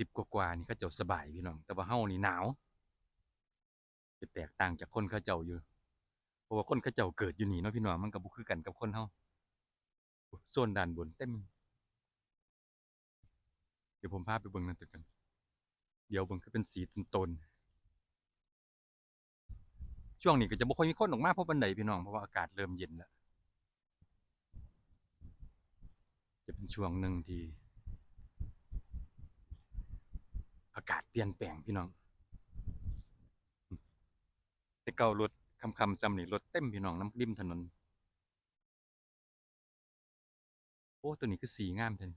สิบกว่าๆนี่เขาเจ้าสบายพี่น้อง แต่ว่าเฮานี่หนาวจะแตกต่างจากคนเขาเจ้าอยู่ เพราะว่าคนเขาเจ้าเกิดอยู่นี่เนาะพี่น้องมันก็บ่คือกันกับคนเฮาโซนด้านบนเต็มเดี๋ยวผมพาไปเบิ่งนั่นตึกกัน เดี๋ยวเบิ่งคือเป็นสีตนๆช่วงนี้ก็จะบ่ค่อยมีคนออกมาเพราะบันไดพี่น้องเพราะว่าอากาศเริ่มเย็นแล้วจะเป็นช่วงหนึ่งที่ อากาศ เปลี่ยนแปลงพี่น้องแต่เก่ารถคำคำจำนี่รถเต็มพี่น้องน้ำริมถนน โอ้ตัวนี้คือสีงามเท่น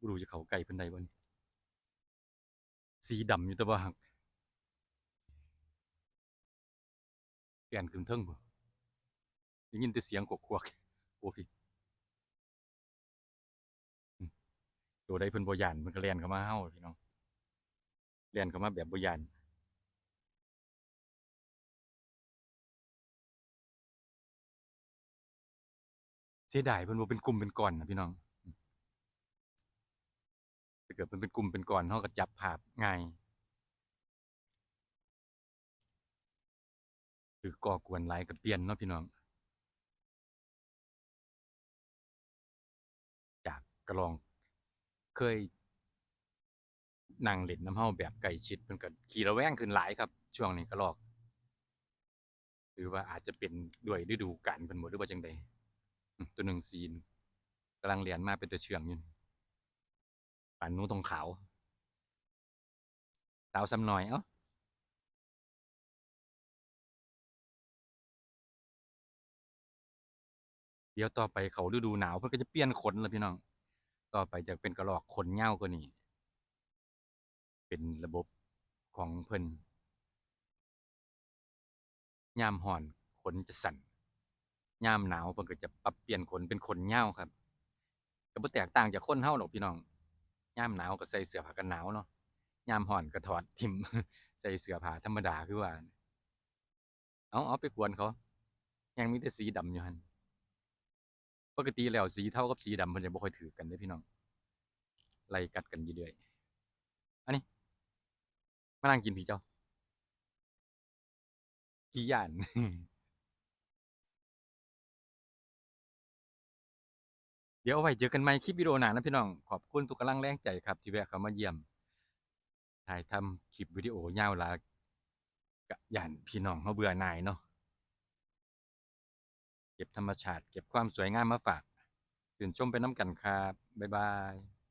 บรูจะเขาไก่เพิ่นใดบนสีดำอยู่แตัวว่าหักเปลี่ยนขึ้นเทิงบ่ได้ยินแต่เสียงกวกๆโอ้พี่ตัวใดเพิ่นบ่ยานมันก็แล่นเข้ามาเฮาพี่น้อง แล่นเข้ามาแบบบ่ย่านเสียดายเพิ่นบ่เป็นกลุ่มเป็นก้อนนะพี่น้องถ้าเกิดมันเป็นกลุ่มเป็นก้อนเฮาก็จับภาพง่ายหรือก่อกวนหลายก็เปลี่ยนเนาะพี่น้อง จากกระลองเคย นั่งเล่นน้ำเฮาแบบใกล้ชิดเพิ่นก็ขี่ระแวงขึ้นหลายครับ ช่วงนี้กระลอกหรือว่าอาจจะเป็นด้วยฤดูกาลเพิ่นบ่หรือว่าจังใดตัวหนึ่งซีนกำลังเรียนมาเป็นตัวเชื่องอยู่ป่านนู้ตรงขาวสาวซ้ำหน่อยเอ้าเดี๋ยวต่อไปเขาฤดูหนาวเพิ่นก็จะเปลี่ยนขนแล้วพี่น้อง ต่อไปจะเป็นกระรอกขนยากว่านี้ เป็นระบบของเพิ่นยามร้อนขนจะสั่นยามหนาวเพิ่นก็จะปรับเปลี่ยนขนเป็นขนยาวครับก็บ่แตกต่างจากคนเฮาหรอกพี่น้องยามหนาวก็ใส่เสื้อผ้ากันหนาวเนาะยามร้อนก็ถอดทิมใส่เสื้อผ้าธรรมดาคือว่า เอาเอาไปกวนเขา ยังมีแต่สีดำอยู่หันปกติแล้วสีเท่ากับสีดำเพิ่นจะบ่ค่อยถือกันเด้พี่น้องไล่กัดกันอยู่เรื่อย มานั่งกินพี่เจ้าขี้ย้านเดี๋ยวเอาไว้เจอกันใหม่คลิปวิดีโอหน้านะพี่น้อง ขอบคุณทุกกำลังแรงใจครับ ที่แวะเข้ามาเยี่ยม ถ่ายทำคลิปวิดีโอยาวหลายกะย่านพี่น้องเขาเบื่อหน่ายเนาะ เก็บธรรมชาติ เก็บความสวยงามมาฝากชื่นชมไปน้ำกันครับ บ๊ายบาย